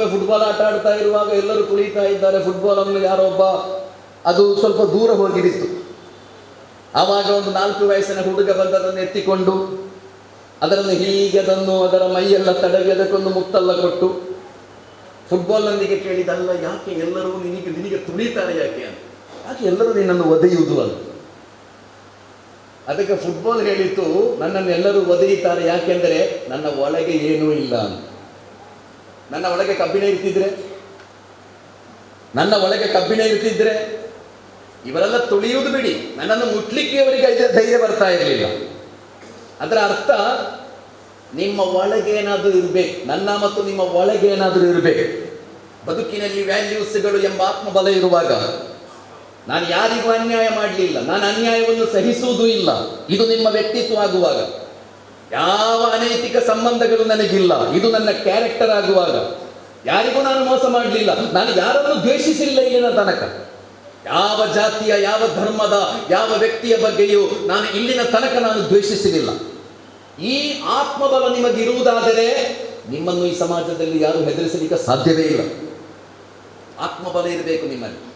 ಒಮ್ಮೆ ಫುಟ್ಬಾಲ್ ಆಟ ಆಡ್ತಾ ಇರುವಾಗ ಎಲ್ಲರೂ ಕುಳಿತಾ ಇದ್ದಾರೆ. ಫುಟ್ಬಾಲ್ ಅನ್ನು ಯಾರೊಬ್ಬ ಅದು ಸ್ವಲ್ಪ ದೂರ ಹೋಗಿಬಿತ್ತು ಆವಾಗ ಒಂದು ನಾಲ್ಕು ವಯಸ್ಸಿನ ಹುಡುಗ ಬಂದದನ್ನು ಎತ್ತಿಕೊಂಡು ಅದನ್ನು ಹೀಗೆ ಅದನ್ನು ಅದರ ಮೈಯೆಲ್ಲ ತಡವಿ, ಅದಕ್ಕೊಂದು ಮುತ್ತಲ್ಲ ಕೊಟ್ಟು ಫುಟ್ಬಾಲ್ನೊಂದಿಗೆ ಕೇಳಿದಲ್ಲ ಯಾಕೆ ಎಲ್ಲರೂ ನಿನಗೆ ನಿನಗೆ ತುಳಿತಾರೆ ಯಾಕೆ? ಅಂತ. ಯಾಕೆ ಎಲ್ಲರೂ ನಿನ್ನನ್ನು ಒದೆಯುವುದು? ಅಂತ. ಅದಕ್ಕೆ ಫುಟ್ಬಾಲ್ ಹೇಳಿತು ನನ್ನನ್ನು ಎಲ್ಲರೂ ಒದೆಯುತ್ತಾರೆ. ಯಾಕೆಂದರೆ ನನ್ನ ಒಳಗೆ ಏನೂ ಇಲ್ಲ. ಅಂತ. ನನ್ನ ಒಳಗೆ ಕಬ್ಬಿಣ ಇರ್ತಿದ್ರೆ? ನನ್ನ ಒಳಗೆ ಕಬ್ಬಿಣ ಇರ್ತಿದ್ರೆ? ಇವರೆಲ್ಲ ತುಳಿಯುವುದು ಬಿಡಿ. ನನ್ನನ್ನು ಮುಟ್ಲಿಕ್ಕೆ ಅವರಿಗೆ ಧೈರ್ಯ ಬರ್ತಾ ಇರಲಿಲ್ಲ. ಅದರ ಅರ್ಥ, ನಿಮ್ಮ ಒಳಗೆ ಏನಾದರೂ ಇರಬೇಕು. ನನ್ನ ಮತ್ತು ನಿಮ್ಮ ಒಳಗೆ ಏನಾದರೂ ಇರಬೇಕು. ಬದುಕಿನಲ್ಲಿ ವ್ಯಾಲ್ಯೂಸ್ಗಳು ಎಂಬ ಆತ್ಮಬಲ ಇರುವಾಗ ನಾನು ಯಾರಿಗೂ ಅನ್ಯಾಯ ಮಾಡಲಿಲ್ಲ. ನಾನು ಅನ್ಯಾಯವನ್ನು ಸಹಿಸುವುದೂ ಇಲ್ಲ. ಇದು ನಿಮ್ಮ ವ್ಯಕ್ತಿತ್ವ ಆಗುವಾಗ. ಯಾವ ಅನೈತಿಕ ಸಂಬಂಧಗಳು ನನಗಿಲ್ಲ. ಇದು ನನ್ನ ಕ್ಯಾರೆಕ್ಟರ್ ಆಗುವಾಗ. ಯಾರಿಗೂ ನಾನು ಮೋಸ ಮಾಡಲಿಲ್ಲ. ನಾನು ಯಾರನ್ನು ದ್ವೇಷಿಸಿಲ್ಲ ಇಲ್ಲಿನ ತನಕ. ಯಾವ ಜಾತಿಯ, ಯಾವ ಧರ್ಮದ, ಯಾವ ವ್ಯಕ್ತಿಯ ಬಗ್ಗೆಯೂ ನಾನು ಇಲ್ಲಿನ ತನಕ ನಾನು ದ್ವೇಷಿಸಲಿಲ್ಲ. ಈ ಆತ್ಮಬಲ ನಿಮಗಿರುವುದಾದರೆ ನಿಮ್ಮನ್ನು ಈ ಸಮಾಜದಲ್ಲಿ ಯಾರು ಹೆದರಿಸಲಿಕ್ಕೆ ಸಾಧ್ಯವೇ ಇಲ್ಲ. ಆತ್ಮಬಲ ಇರಬೇಕು ನಿಮ್ಮಲ್ಲಿ.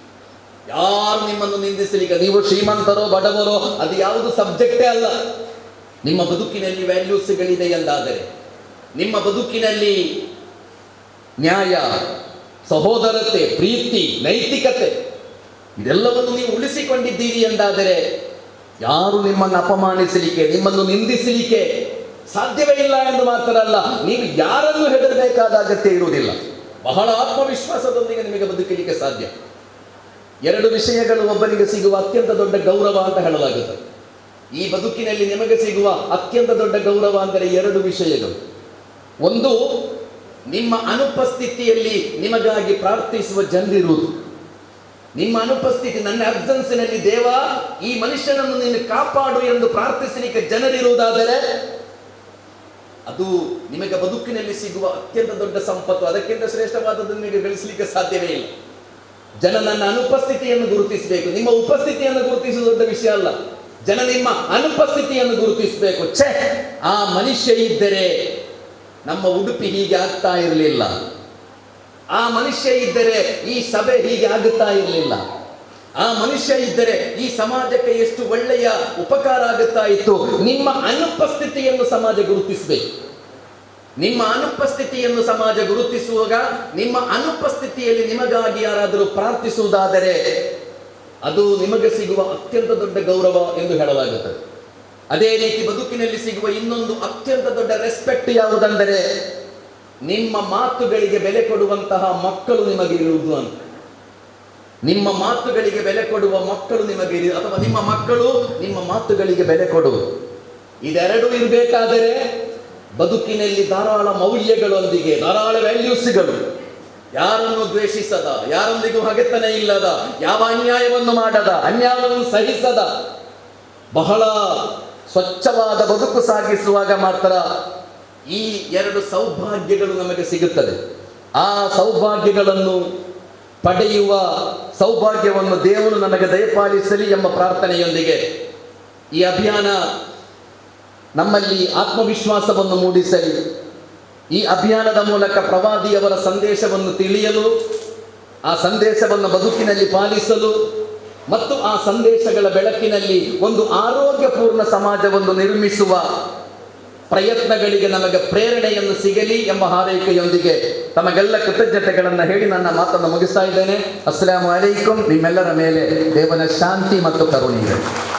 ಯಾರು ನಿಮ್ಮನ್ನು ನಿಂದಿಸಲಿಕ್ಕೆ? ನೀವು ಶ್ರೀಮಂತರೋ, ಬಡವರೋ, ಅದು ಯಾವುದು ಸಬ್ಜೆಕ್ಟೇ ಅಲ್ಲ. ನಿಮ್ಮ ಬದುಕಿನಲ್ಲಿ ವ್ಯಾಲ್ಯೂಸ್ಗಳಿದೆ ಎಂದಾದರೆ, ನಿಮ್ಮ ಬದುಕಿನಲ್ಲಿ ನ್ಯಾಯ, ಸಹೋದರತೆ, ಪ್ರೀತಿ, ನೈತಿಕತೆ, ಇದೆಲ್ಲವನ್ನು ನೀವು ಉಳಿಸಿಕೊಂಡಿದ್ದೀರಿ ಎಂದಾದರೆ, ಯಾರು ನಿಮ್ಮನ್ನು ಅಪಮಾನಿಸಲಿಕ್ಕೆ, ನಿಮ್ಮನ್ನು ನಿಂದಿಸಲಿಕ್ಕೆ ಸಾಧ್ಯವೇ ಇಲ್ಲ ಎಂದು ಮಾತ್ರ ಅಲ್ಲ, ನೀವು ಯಾರನ್ನು ಹೆದರಬೇಕಾದ ಅಗತ್ಯ ಇರುವುದಿಲ್ಲ. ಬಹಳ ಆತ್ಮವಿಶ್ವಾಸದೊಂದಿಗೆ ನಿಮಗೆ ಬದುಕಲಿಕ್ಕೆ ಸಾಧ್ಯ. ಎರಡು ವಿಷಯಗಳು ಒಬ್ಬನಿಗೆ ಸಿಗುವ ಅತ್ಯಂತ ದೊಡ್ಡ ಗೌರವ ಅಂತ ಹೇಳಲಾಗುತ್ತದೆ. ಈ ಬದುಕಿನಲ್ಲಿ ನಿಮಗೆ ಸಿಗುವ ಅತ್ಯಂತ ದೊಡ್ಡ ಗೌರವ ಅಂದರೆ ಎರಡು ವಿಷಯಗಳು. ಒಂದು, ನಿಮ್ಮ ಅನುಪಸ್ಥಿತಿಯಲ್ಲಿ ನಿಮಗಾಗಿ ಪ್ರಾರ್ಥಿಸುವ ಜನರಿರುವುದು. ನಿಮ್ಮ ಅನುಪಸ್ಥಿತಿ ನನ್ನ ಅಬ್ಸೆನ್ಸಿನಲ್ಲಿ ದೇವ, ಈ ಮನುಷ್ಯನನ್ನು ನೀನು ಕಾಪಾಡು ಎಂದು ಪ್ರಾರ್ಥಿಸಲಿಕ್ಕೆ ಜನರಿರುವುದಾದರೆ, ಅದು ನಿಮಗೆ ಬದುಕಿನಲ್ಲಿ ಸಿಗುವ ಅತ್ಯಂತ ದೊಡ್ಡ ಸಂಪತ್ತು. ಅದಕ್ಕಿಂತ ಶ್ರೇಷ್ಠವಾದದ್ದು ನಿಮಗೆ ಗಳಿಸಲಿಕ್ಕೆ ಸಾಧ್ಯವೇ ಇಲ್ಲ. ಜನ ನನ್ನ ಅನುಪಸ್ಥಿತಿಯನ್ನು ಗುರುತಿಸಬೇಕು. ನಿಮ್ಮ ಉಪಸ್ಥಿತಿಯನ್ನು ಗುರುತಿಸುವ ದೊಡ್ಡ ವಿಷಯ ಅಲ್ಲ. ಜನ ನಿಮ್ಮ ಅನುಪಸ್ಥಿತಿಯನ್ನು ಗುರುತಿಸಬೇಕು. ಛೆ, ಆ ಮನುಷ್ಯ ಇದ್ದರೆ ನಮ್ಮ ಉಡುಪಿ ಹೀಗೆ ಆಗ್ತಾ ಇರಲಿಲ್ಲ. ಆ ಮನುಷ್ಯ ಇದ್ದರೆ ಈ ಸಭೆ ಹೀಗೆ ಆಗುತ್ತಾ ಇರಲಿಲ್ಲ. ಆ ಮನುಷ್ಯ ಇದ್ದರೆ ಈ ಸಮಾಜಕ್ಕೆ ಎಷ್ಟು ಒಳ್ಳೆಯ ಉಪಕಾರ ಆಗುತ್ತಾ ಇತ್ತು. ನಿಮ್ಮ ಅನುಪಸ್ಥಿತಿಯನ್ನು ಸಮಾಜ ಗುರುತಿಸಬೇಕು. ನಿಮ್ಮ ಅನುಪಸ್ಥಿತಿಯನ್ನು ಸಮಾಜ ಗುರುತಿಸುವಾಗ ನಿಮ್ಮ ಅನುಪಸ್ಥಿತಿಯಲ್ಲಿ ನಿಮಗಾಗಿ ಯಾರಾದರೂ ಪ್ರಾರ್ಥಿಸುವುದಾದರೆ ಅದು ನಿಮಗೆ ಸಿಗುವ ಅತ್ಯಂತ ದೊಡ್ಡ ಗೌರವ ಎಂದು ಹೇಳಲಾಗುತ್ತದೆ. ಅದೇ ರೀತಿ ಬದುಕಿನಲ್ಲಿ ಸಿಗುವ ಇನ್ನೊಂದು ಅತ್ಯಂತ ದೊಡ್ಡ ರೆಸ್ಪೆಕ್ಟ್ ಯಾವುದೆಂದರೆ, ನಿಮ್ಮ ಮಾತುಗಳಿಗೆ ಬೆಲೆ ಕೊಡುವಂತಹ ಮಕ್ಕಳು ನಿಮಗೆ ಇರುವುದು ಅಂತ. ನಿಮ್ಮ ಮಾತುಗಳಿಗೆ ಬೆಲೆ ಕೊಡುವ ಮಕ್ಕಳು ನಿಮಗೆ ಅಥವಾ ನಿಮ್ಮ ಮಕ್ಕಳು ನಿಮ್ಮ ಮಾತುಗಳಿಗೆ ಬೆಲೆ ಕೊಡುವುದು. ಇದೆರಡೂ ಇರಬೇಕಾದರೆ, ಬದುಕಿನಲ್ಲಿ ಧಾರಾಳ ಮೌಲ್ಯಗಳೊಂದಿಗೆ ಧಾರಾಳ ವ್ಯಾಲ್ಯೂಸ್ಗಳು ಯಾರನ್ನು ದ್ವೇಷಿಸದ, ಯಾರೊಂದಿಗೂ ಹಗೆತನ ಇಲ್ಲದ, ಯಾವ ಅನ್ಯಾಯವನ್ನು ಮಾಡದ, ಅನ್ಯಾಯವನ್ನು ಸಹಿಸದ, ಬಹಳ ಸ್ವಚ್ಛವಾದ ಬದುಕು ಸಾಗಿಸುವಾಗ ಮಾತ್ರ ಈ ಎರಡು ಸೌಭಾಗ್ಯಗಳು ನಮಗೆ ಸಿಗುತ್ತದೆ. ಆ ಸೌಭಾಗ್ಯಗಳನ್ನು ಪಡೆಯುವ ಸೌಭಾಗ್ಯವನ್ನು ದೇವರು ನಮಗೆ ದಯಪಾಲಿಸಲಿ ಎಂಬ ಪ್ರಾರ್ಥನೆಯೊಂದಿಗೆ ಈ ಅಭಿಯಾನ ನಮ್ಮಲ್ಲಿ ಆತ್ಮವಿಶ್ವಾಸವನ್ನು ಮೂಡಿಸಲಿ. ಈ ಅಭಿಯಾನದ ಮೂಲಕ ಪ್ರವಾದಿಯವರ ಸಂದೇಶವನ್ನು ತಿಳಿಯಲು, ಆ ಸಂದೇಶವನ್ನು ಬದುಕಿನಲ್ಲಿ ಪಾಲಿಸಲು ಮತ್ತು ಆ ಸಂದೇಶಗಳ ಬೆಳಕಿನಲ್ಲಿ ಒಂದು ಆರೋಗ್ಯಪೂರ್ಣ ಸಮಾಜವನ್ನು ನಿರ್ಮಿಸುವ ಪ್ರಯತ್ನಗಳಿಗೆ ನಮಗೆ ಪ್ರೇರಣೆಯನ್ನು ಸಿಗಲಿ ಎಂಬ ಹಾರೈಕೆಯೊಂದಿಗೆ ತಮಗೆಲ್ಲ ಕೃತಜ್ಞತೆಗಳನ್ನು ಹೇಳಿ ನನ್ನ ಮಾತನ್ನು ಮುಗಿಸ್ತಾ ಇದ್ದೇನೆ. ಅಸ್ಸಲಾಮು ಅಲೈಕುಂ. ನಿಮ್ಮೆಲ್ಲರ ಮೇಲೆ ದೇವನ ಶಾಂತಿ ಮತ್ತು ಕರುಣೆ